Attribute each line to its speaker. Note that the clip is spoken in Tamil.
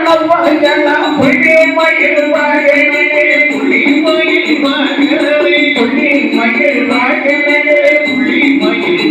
Speaker 1: கண்ணப்பாய் எல்லாம் புள்ளியம்மை எழுவாய் புள்ளி மயில் மகளே புள்ளி மயில் மகளே புள்ளி மயில்